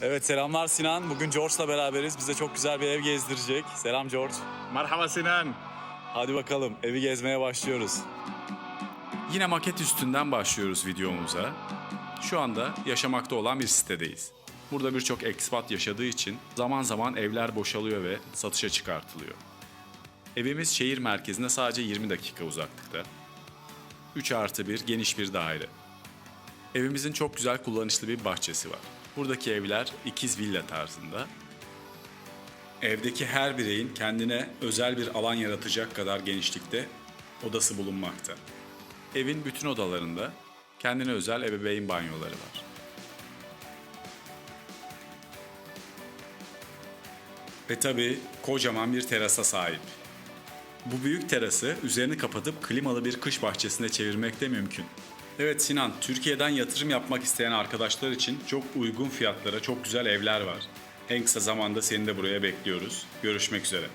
Evet selamlar Sinan. Bugün George'la beraberiz. Bize çok güzel bir ev gezdirecek. Selam George. Merhaba Sinan. Hadi bakalım evi gezmeye başlıyoruz. Yine maket üstünden başlıyoruz videomuza. Şu anda yaşamakta olan bir sitedeyiz. Burada birçok ekspat yaşadığı için zaman zaman evler boşalıyor ve satışa çıkartılıyor. Evimiz şehir merkezine sadece 20 dakika uzaklıkta. 3 artı 1 geniş bir daire. Evimizin çok güzel kullanışlı bir bahçesi var. Buradaki evler ikiz villa tarzında. Evdeki her bireyin kendine özel bir alan yaratacak kadar genişlikte odası bulunmakta. Evin bütün odalarında kendine özel ebeveyn banyoları var. Ve tabii kocaman bir terasa sahip. Bu büyük terası üzerini kapatıp klimalı bir kış bahçesine çevirmek de mümkün. Evet Sinan, Türkiye'den yatırım yapmak isteyen arkadaşlar için çok uygun fiyatlara çok güzel evler var. En kısa zamanda seni de buraya bekliyoruz. Görüşmek üzere.